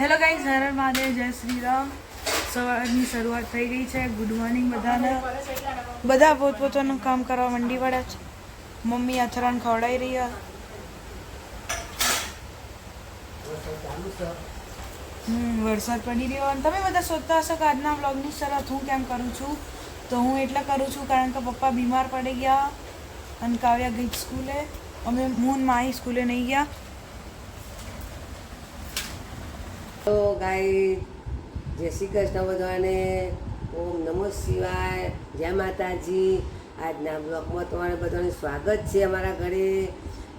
Hello guys હર મહાદેવ જય શ્રી રામ સવારની શરૂઆત થઈ ગઈ છે. ગુડ મોર્નિંગ બધાને. બધા પોતપોતાનું કામ કરવા મંડી પડ્યા છે. મમ્મી અથરાણ ખવડાવી રહ્યા હમ, વરસાદ પડી રહ્યો અને તમે બધા શોધતા હશો કે આજના બ્લોગની શરૂઆત હું કેમ કરું છું? તો હું એટલે કરું છું કારણ કે પપ્પા બીમાર પડી ગયા અને કાવ્યા ગઈ સ્કૂલે. અમે, હું માહી સ્કૂલે નહીં ગયા. તો ગાય જય શ્રી કૃષ્ણ બધાને. ઓમ નમો શિવાય. જય માતાજી. આજના બ્લોગમાં તમારે બધાનું સ્વાગત છે અમારા ઘરે.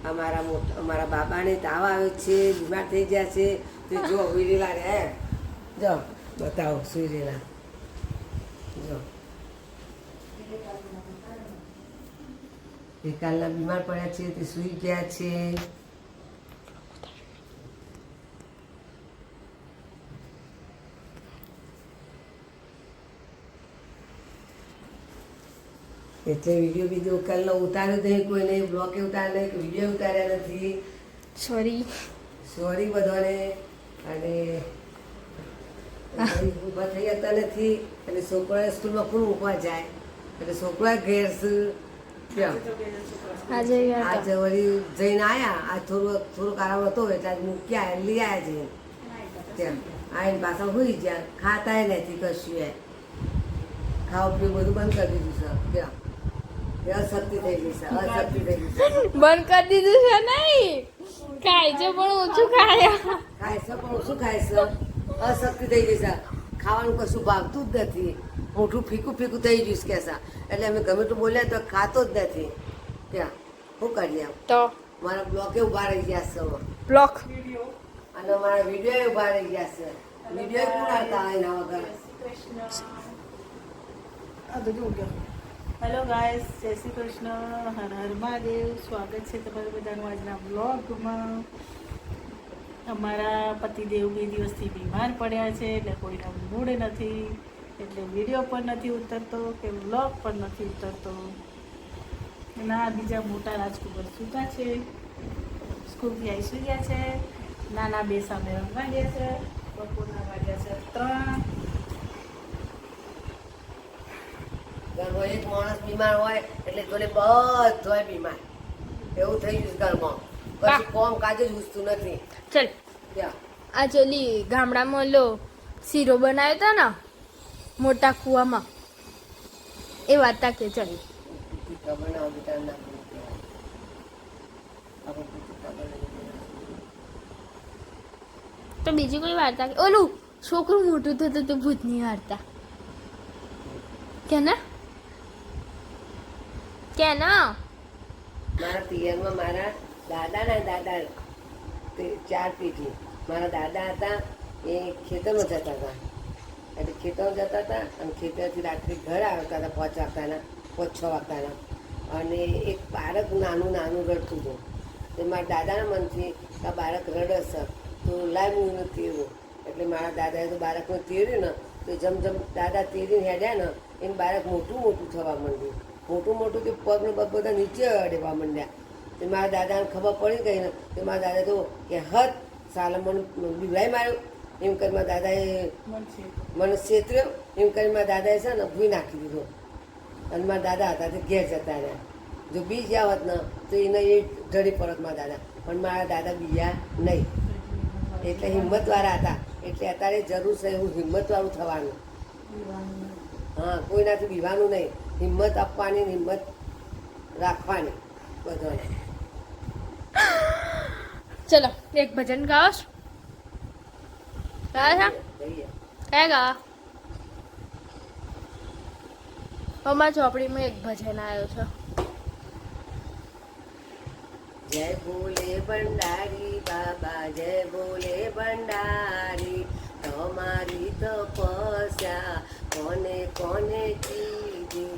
અમારા મોટા, અમારા બાબાને તાવ આવ્યો છે, બીમાર થઈ ગયા છે. તે જો, વિરેલા રે, હે. જો, બતાવો સુઈ રહેલા જો ગઈકાલના બીમાર પડ્યા છે, તે સૂઈ ગયા છે. એટલે વીડિયો બીજો કાલનો ઉતાર્યો નહીં કોઈને બ્લોકે ઉતાર્યો નહીં વીડિયો ઉતાર્યા નથી. સોરી સોરી બધાને. અને ઊભા થઈ જતા નથી. અને છોકરા સ્કૂલમાં કોણ ઊભા જાય? એટલે છોકરા ઘેર આજે વળી જઈને આવ્યા આ થોડું થોડુંક આરામ હતો એટલે આજે મૂક્યા લઈ આવ્યા છે ત્યાં આવીને પાછા હોઈ જ્યાં ખાતાય નથી કશું એ ખાવા પીવું બધું બંધ કરી દીધું સર ત્યાં બંધ કરી દીધું છે નહીં? ખાય છે પણ ઓછું ખાય. ખાય છે પણ શું ખાય છે. અશક્તિ થઈ ગઈ છે. ખાવાનું કશું ભાગતું જ નથી. મોઢું ફીકું ફીકું થઈ ગયું છે કે એટલે અમે ગમે તો બોલ્યા તો ખાતો જ નથી. ત્યાં શું કરીએ તો? મારા બ્લોકે ઊભા રહી ગયા છે બ્લોક અને મારા વીડિયો ઊભા રહી ગયા છે. વીડિયો કોણ આવતા એના વગર? હેલો ગાયસ જય શ્રી કૃષ્ણ હર હર મહાદેવ સ્વાગત છે તમારું બધાનું આજના બ્લોગમાં અમારા પતિદેવ બે દિવસથી બીમાર પડ્યા છે એટલે કોઈનો મૂડ નથી, એટલે વીડિયો પણ નથી ઉતરતો કે બ્લોગ પણ નથી ઉતરતો. ના બીજા મોટા રાજકુમાર સૂતા છે. સ્કૂલથી આવી સુઈ ગયા છે. નાના બે સામે રમવા ગયા છે. બપોરના વાગ્યા છે ત્રણ ઘરમાં એક માણસ બીમાર હોય એટલે જોડે બધોય બીમાર. એવું થઈ ગયું ઘરમાં. પછી કોમ કાજ જ ઉસતું નથી. ચલ. આ ચોલી ગામડામાં લો શીરો બનાવ્યો હતો ને મોટા કૂવામાં. એ વાર્તા કે ચલ. તો બીજી કોઈ વાર્તા કે? ઓલું છોકરું મોટું થતું તો ભૂતની વાર્તા. કે ના કે ના? મારા પિયરમાં મારા દાદાના દાદા ચાર પેઢી. મારા દાદા હતા, એ ખેતરમાં જતા હતા. એટલે ખેતરમાં જતા હતા અને ખેતરથી રાત્રે ઘર આવતા હતા પાંચ વાગતાના પાંચ છ વાગતાના અને એક બાળક નાનું નાનું રડતું હતું. તો મારા દાદાના મનથી આ બાળક રડશે તો લાવ્યું હું તેરું એટલે મારા દાદાએ તો બાળકને તેર્યું ને, તો જેમ જેમ દાદા તેરીને હેડ્યા ને એને બાળક મોટું મોટું થવા માંડ્યું. મોટું મોટું તે પગનું પગ બધા નીચે અડેવા માંડ્યા. તે મારા દાદાને ખબર પડી ગઈ ને તે મારા દાદા તો કે હદ સાલે મને બીવડાઈ માર્યો. એમ કરી મારા દાદાએ મને છેતર્યો એમ કરી મારા દાદાએ છે ને ભૂઈ નાખી દીધો. અને મારા દાદા હતા તે ઘેર જતા રહ્યા. જો બી ગયા હોત ને તો એને એ ઢળી પડત મારા દાદા. પણ મારા દાદા બીજા નહીં. એટલે હિંમતવાળા હતા. એટલે અત્યારે જરૂર છે એવું હિંમતવાળું થવાનું. હા કોઈનાથી બીવાનું નહીં. હિંમત આપવાની હિંમત રાખવાની બધાને. ચલો એક ભજન ગાઓ? ગાઓ કયા ગાવા? અમારા ચોપડીમાં એક ભજન આવ્યો છે. જય બોલે ભંડારી બાબા જય બોલે ભંડારી. તમારી તપસ્યા કોને કોને કીધી?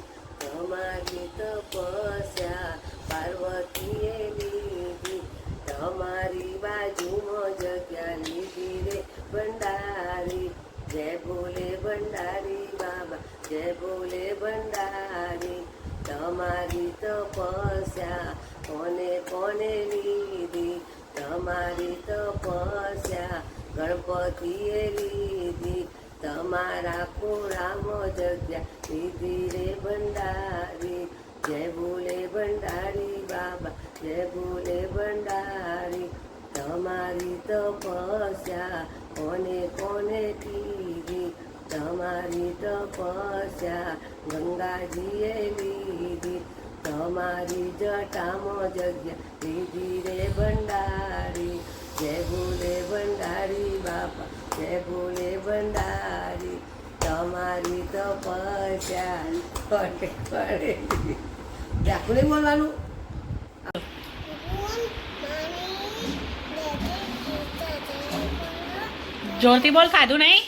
તમારી તપસ્યા પાર્વતીએ લીધી. તમારી બાજુમાં જગ્યા લીધી રે ભંડારી. જય બોલે ભંડારી બાબા, જય બોલે ભંડારી. તમારી તપસ્યા કોને કોને લીધી? તમારી તપસ્યા ગણપતિએ લીધી. તમારા ખોળામાં જગ્યા લીધી રે ભંડારી, જય ભોલે ભંડારી બાબા, જય ભોલે ભંડારી. તમારી તપસ્યા કોને કોને કીધી? તમારી તપસ્યા ગંગાજીએ લીધી. તમારી જટામાં જગ્યા દીધી રે ભંડારી. જય ભોલે ભંડારી બાપા જય ભોલે ભંડારી તમારી તો કોને પડે રાખું નહીં બોલવાનું. જોરથી બોલ ખાધું નહીં?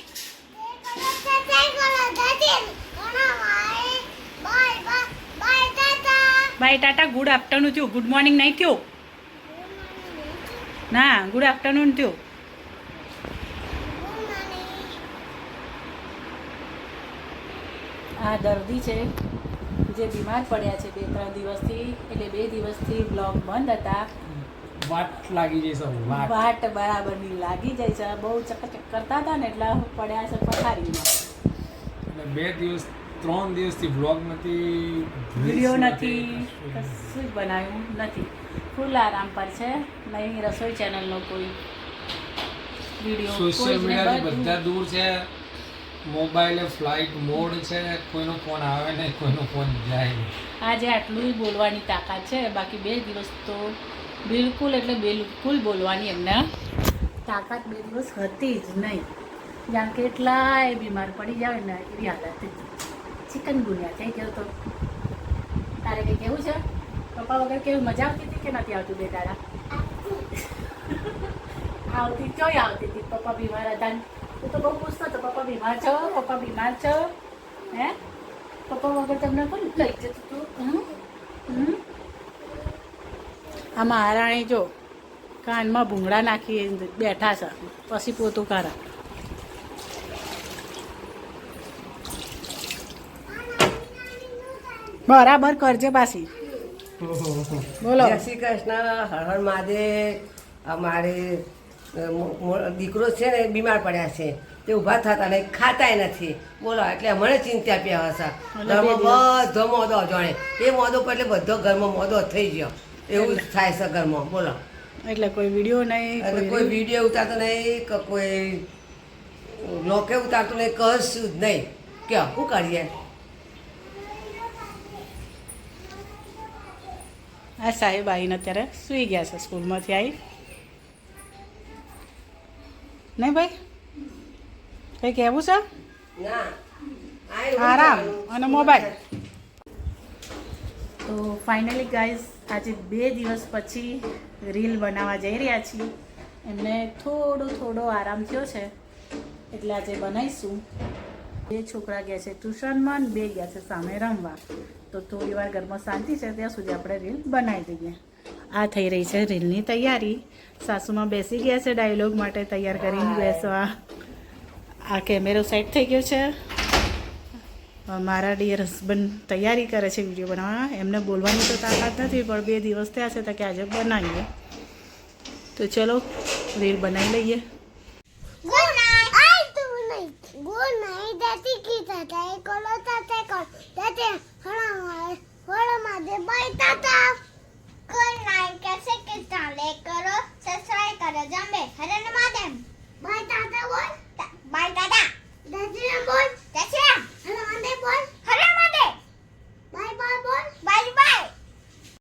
બાય ટાટા ગુડ આફ્ટરનૂન થયું. ગુડ મોર્નિંગ નહીં થયું? ના ગુડ આફ્ટરનૂન થયું આ દર્દી છે જે બીમાર પડ્યા છે બે ત્રણ દિવસથી એટલે બે દિવસથી બ્લોગ બંધ હતા. વાટ લાગી જઈ છે વાટ. બરાબર બરાબરની લાગી જાય છે. બહુ ચકચક કરતા હતા ને એટલે પડ્યા છે પથારીમાં. એટલે બે દિવસ ત્રણ દિવસથી બ્લોગ નથી વીડિયો નથી. કશું જ બનાવ્યું નથી. ફૂલ આરામ પર છે. નહીં રસોઈ ચેનલનો કોઈ વીડિયો સોશિયલ મીડિયાથી બધા. દૂર છે. મોબાઈલે ફ્લાઇટ મોડ છે. કોઈનો ફોન આવે નહીં કોઈનો ફોન જાય નહીં. આજે આટલું બોલવાની તાકાત છે. બાકી બે દિવસ તો બિલકુલ એટલે બિલકુલ બોલવાની એમને તાકાત બે દિવસ હતી જ નહીં. કારણ કે એટલાય બીમાર પડી જાય ને એવી હાલત. ચિકન ગુનિયા થઈ ગયો તો. પપ્પા વગર કેવી મજા આવતી હતી કે નથી આવતી બે તારા આવતી ચોય આવતી હતી. પપ્પા બીમાર હતા. હું તું બહુ પૂછતો હતો પપ્પા બીમાર છો? પપ્પા બીમાર છો? હે? પપ્પા વગર તમને કોણ લઈ જતું હતું? હમ? હમ? આ મહારાણી જો કાનમાં ભૂંગળા નાખી બેઠા છે. પછી પોતું કરા. બરાબર કરજે પાછી. બોલો. જય શ્રી કૃષ્ણ હર હર મહાદેવ. અમારે દીકરો છે ને બીમાર પડ્યા છે. તે ઊભા થતા નહીં ખાતાય નથી. બોલો એટલે મને ચિંતા પ્યા હશે ઘરમાં બધો મોદો જાણે એ મોદો પર એટલે બધો ઘરમાં મોદો થઈ ગયો. એવું થાય છે ઘરમાં. બોલો. એટલે કોઈ વીડિયો નહીં કોઈ વીડિયો ઉતારતો નહીં કે કોઈ લોકે ઉતારતો નહીં કશું જ નહીં. કે શું કરીએ? આ સાહેબ આવીને અત્યારે સૂઈ ગયા છે સ્કૂલમાંથી આવી નહીં ભાઈ? કંઈ કહેવું છે? આરામ અને મોબાઈલ. તો ફાઇનલી ગાઈઝ, આજે બે દિવસ પછી રીલ બનાવવા જઈ રહ્યા છીએ. એમને થોડો થોડો આરામ થયો છે. એટલે આજે બનાવીશું. બે છોકરા ગયા છે ટ્યુશનમાં બે ગયા છે સામે રમવા. તો થોડી વાર ઘરમાં શાંતિ છે ત્યાં સુધી આપણે રીલ બનાવી દઈએ. આ થઈ રહી છે રીલની તૈયારી. સાસુમાં બેસી ગયા છે ડાયલોગ માટે તૈયાર કરીને બેસવા. આ કેમેરો સેટ થઈ ગયો છે. મારા ડિયર હસબન્ડ તૈયારી કરે છે વીડિયો બનાવવા. એમને બોલવાની તો તાકાત નથી પણ બે દિવસ થયા છે તો કે આજે બનાવીએ. તો ચલો રીલ બનાવી લઈએ. だってほらまホほらまでバイたぞ